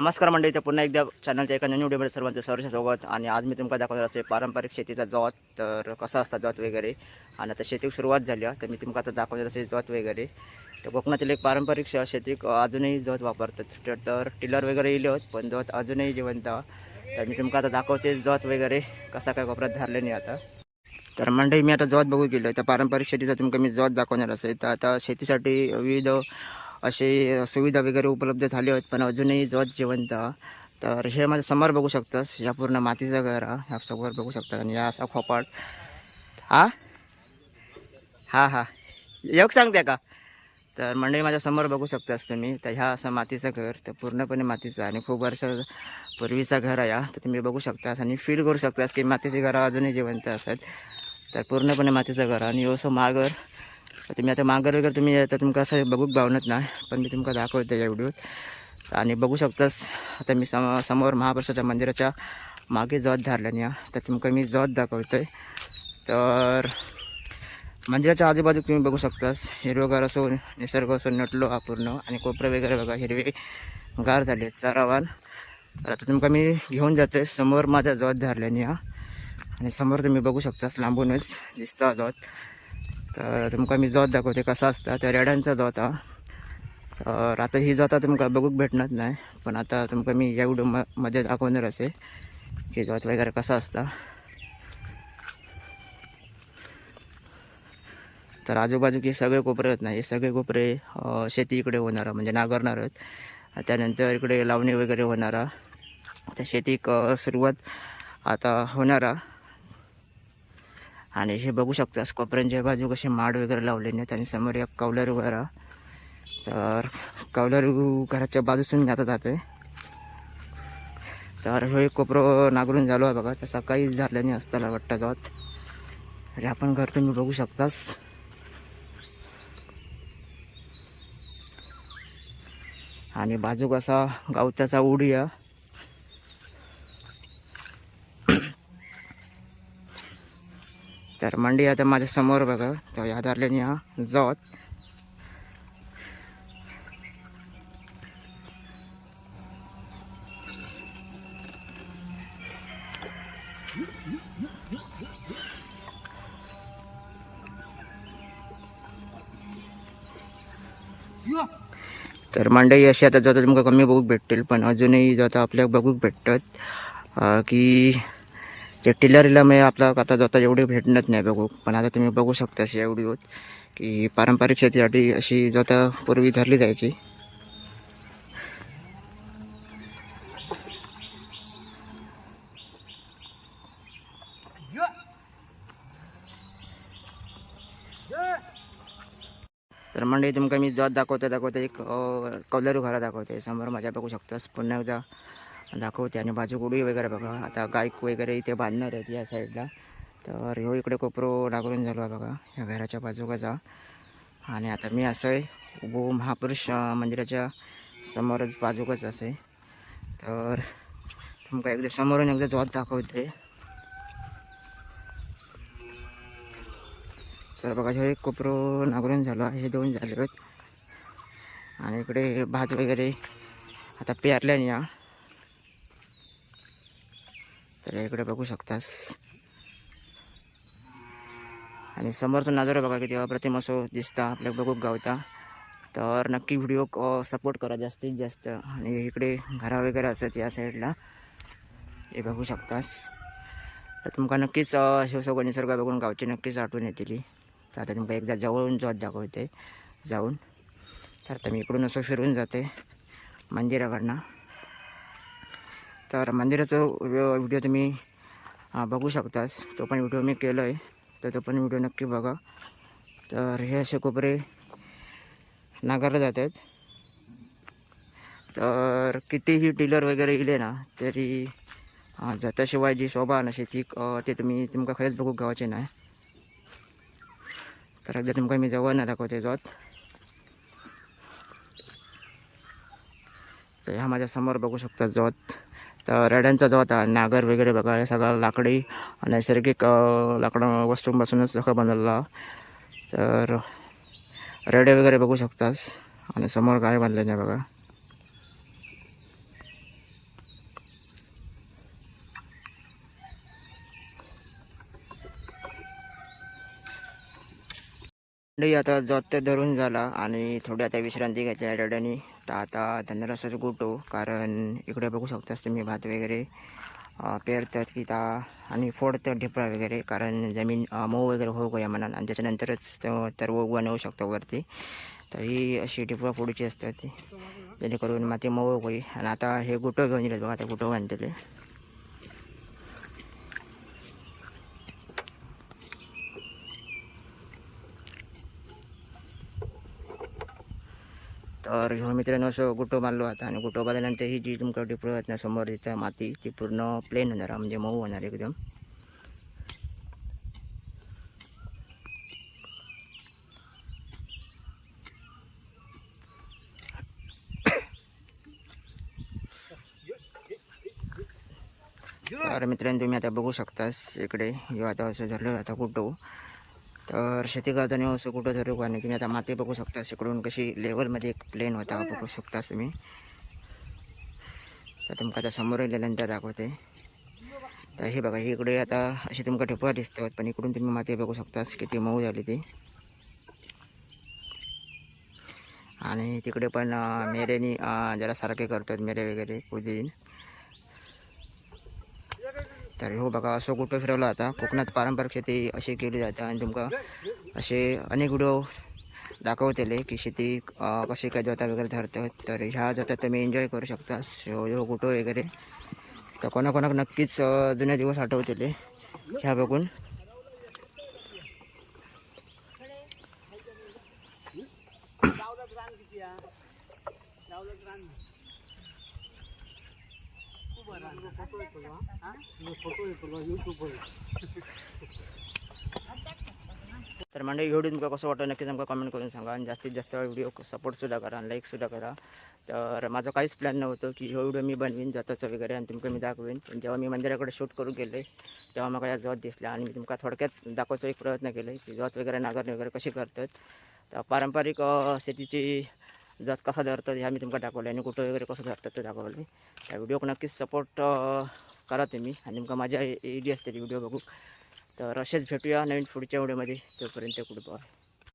नमस्कार मंडळी तर पुन्हा एकदा चॅनलच्या एका नवीन व्हिडिओमध्ये सर्वांचं सहर्ष स्वागत. आणि आज मी तुमका दाखवणार असे पारंपरिक शेतीचा जॉत तर कसा असता जॉत वगैरे? आणि आता शेतीक सुरुवात झाली तर मी तुमका आता दाखवणार असे जॉत वगैरे. तर कोकणातील एक पारंपरिक श- शेतीक अजूनही जॉत वापरतात. तर- टिलर वगैरे येले होत पण जॉत अजूनही जिवंत तर मी तुमका आता दाखवते जॉत वगैरे कसा काय वापरात धरले नाही आता. तर मंडळी मी आता जॉत बघू गेलो तर पारंपरिक शेतीचा तुमका मी जॉत दाखवणार असेल तर आता शेतीसाठी विविध असे सुविधा वगैरे उपलब्ध झाले आहेत पण अजूनही जत जिवंत. तर हे माझ्यासमोर बघू शकतास. या पूर्ण मातीचं घर आहे ह्या समोर बघू शकतात आणि या असा खोपाट. हा? हा हा. योग सांगते का? तर मंडळी माझ्यासमोर बघू शकतास तुम्ही. तर ह्या असं मातीचं घर तर पूर्णपणे मातीचं आहे आणि खूप वर्ष पूर्वीचं घर आहे तर तुम्ही बघू शकतास आणि फील करू शकतास की मातीची घरं अजूनही जिवंत असतात. तर पूर्णपणे मातीचं घर आणि असं माघर तर तुम्ही आता मांगर वगैरे तुम्ही आता तुमका असं बघूक भावनत ना पण मी तुमका दाखवतो या व्हिडिओत आणि बघू शकतास आता मी सम समोर महापुरुषाच्या मंदिराच्या मागे जॉत धरल्याने या तर तुमका मी जॉत दाखवतोय. तर मंदिराच्या आजूबाजू तुम्ही बघू शकतास हिरवगार असो निसर्ग असो नटलो अपूर्ण आणि कोपरे वगैरे बघा हिरवे गार झाले चारावान तर आता तुमका मी घेऊन जातोय समोर माझ्या जॉत धरल्याने या आणि समोर तुम्ही बघू शकतास लांबूनच दिसता जॉत. तर तुमका मी जोत दाखवते कसा असता. तर रेड्यांचा जोत हा. तर आता ही जोता तुमका बघूक भेटणार नाही पण आता तुमका मी या व्हिडिओ म मध्ये दाखवणार असे की जोत वगैरे कसा असता. तर आजूबाजूक हे सगळे कोपरे आहेत ना हे सगळे कोपरे शेती इकडे होणार म्हणजे नागरणार आहेत. त्यानंतर इकडे लावणी वगैरे होणार. त्या शेतीक सुरुवात आता होणार. आहे. आणि हे बघू शकतास कोपऱ्यांच्या बाजू कसे माड वगैरे लावले नाहीत आणि समोर एक कौलर घर तर कौलर घराच्या बाजूसून मी आता तर हे कोपरं नागरून झालो आहे बघा तसा काहीच झालं नाही असताना वाटतं जात. अरे आपण घर तुम्ही बघू शकतास. आणि बाजू कसा गावत्याचा उडी आहे. तर मंडी आता माझ्यासमोर बघा. तर या धारल्याने हा जात. तर मंडई अशी आता जत तुमका कमी बघूक भेटतील पण अजूनही जत आपल्याक बघूक भेटतात. की ते टिलरीला मी आपला आता जाता एवढी भेटणत नाही बघू. पण आता तुम्ही बघू शकता अशी एवढी होत की पारंपरिक शेतीसाठी अशी जाता पूर्वी धरली जायची. तर मंडळी तुमका मी जात दाखवता दाखवते एक कौलरू कौलारू घरा दाखवते. समोर माझ्या बघू शकतास. पुन्हा एकदा दाखवते आणि बाजूगुडी वगैरे बघा. आता गायक वगैरे इथे बांधणार आहेत या साईडला. तर ह्यो इकडे कोपरो नागरून झालो आहे बघा. ह्या घराच्या बाजूकाचा आणि आता मी असं आहे उभो महापुरुष मंदिराच्या समोरच बाजूकच असे. तर तुमका एकदा समोरून एकदा जॉब दाखवते. तर बघा हे एक कोपरो नागरून झालो आहे. हे दोन झाले आहेत. आणि इकडे भात वगैरे. आता पेरल्याने या. तर इकडे बघू शकतास. आणि समोरचा नजारा बघा किती अप्रतिम असो दिसता. आपल्या बघूक गावता. तर नक्की व्हिडिओ सपोर्ट करा जास्तीत जास्त. आणि इकडे घरा वगैरे असत या साईडला. हे बघू शकतास. तर तुमका नक्कीच अ, सगळं निसर्ग बघून गावची नक्कीच आठवण येतील. तर आता तुमका एकदा जवळून जात दाखवते. जाऊन. तर आता मी इकडून असं फिरून जाते. मंदिराकडनं. तर मंदिराचं व्हिडिओ तुम्ही बघू शकतास. तो पण व्हिडिओ मी केलो आहे तर तो पण व्हिडिओ नक्की बघा. तर हे असे कोपरे नाकारले आहेत. तर कितीही टिलर वगैरे इले ना तरी अ, जाताशिवाय जी शोभा ना शेती ते तुम्ही तुमका खंयच बघू गावाचे नाही तर एकदा तुमका मी जवळ ना दाखवते जात. तर ह्या माझ्यासमोर बघू शकता जॉत. तर रेड्यांचा जो आता नागर वगैरे बघा हे सगळं लाकडी नैसर्गिक लाकडं वस्तूंपासूनच सगळं बनवलं तर रेडे वगैरे बघू शकतास. आणि समोर काय बांधलेलं नाही बघा. आता जोत धरून झाला आणि थोडी आता विश्रांती घेतली रेड्यानी. तर आता त्यांना रसाच गोटो कारण इकडे बघू शकतास तुम्ही भात वगैरे पेरतात की ता आणि फोडतात ढिपळा वगैरे कारण जमीन मऊ वगैरे होऊ गया म्हणून आणि त्याच्यानंतरच तर उगवण होऊ शकतं वरती. तर ही अशी ढिपळा फोडूची असतात ती जेणेकरून माती मऊ होई आणि आता हे गुटो घेऊन येतात बघा आता गुटो बांधलेले. तर ह्यो मित्रांनो असं गुटो मारलो आता आणि गुटो मारल्यानंतर ही जी तुमका डिप्रो आहेत ना समोर तिथं माती ती पूर्ण प्लेन होणार म्हणजे मऊ होणार एकदम. तर मित्रांनो तुम्ही आता बघू शकतास इकडे ह्यो आता असं झालं आता कुठं तर शेती करताना असं कुठं धरू आणि तुम्ही आता माती बघू शकता इकडून कशी लेवलमध्ये एक प्लेन होता बघू शकतास तुम्ही. तर तुमका आता समोर गेल्यानंतर दाखवते. तर हे बघा इकडे आता अशी तुमका ठिपळा दिसतात पण इकडून तुम्ही माती बघू शकतास किती मऊ झाली ती. आणि तिकडे पण मेरेनी जरा सारखे करतात मेरे वगैरे कुदीन तर हो बघा असं कुठं फिरवलं आता. कोकणात पारंपरिक शेती अशी केली जाते आणि तुमका असे अनेक व्हिडिओ दाखवतेले की शेती कशी काय जोता वगैरे धरतात तर ह्या जोतात तुम्ही एन्जॉय करू शकता. ह्यो ह्यो कुठं वगैरे. तर कोणाकोणाक नक्कीच जुने दिवस आठवतेले. ह्या बघून. तर मंडळी व्हिडिओ तुमका कसं वाटतं नक्कीच आमका कमेंट करून सांगा आणि जास्तीत जास्त व्हिडिओ सपोर्टसुद्धा करा आणि लाईकसुद्धा करा. तर माझं काहीच प्लॅन नव्हतं की ह्यो व्हिडिओ मी बनवीन जाताचं वगैरे आणि तुमका मी दाखवेन. पण जेव्हा मी मंदिराकडे शूट करून गेले तेव्हा मला या जवळ दिसल्या आणि मी तुमका थोडक्यात दाखवायचा एक प्रयत्न केला की जवत वगैरे नागरणी वगैरे कशी करतात. तर पारंपरिक शेतीची जात कसा धरतात ह्या मी तुमका दाखवलं आणि कुठं वगैरे कसं धरतात ते दाखवलं त्या व्हिडिओक नक्कीच सपोर्ट करा तुम्ही. आणि तुमका माझ्या ईडी असते व्हिडिओ बघू तर असेच भेटूया नवीन पुढच्या व्हिडिओमध्ये. तोपर्यंत कुठं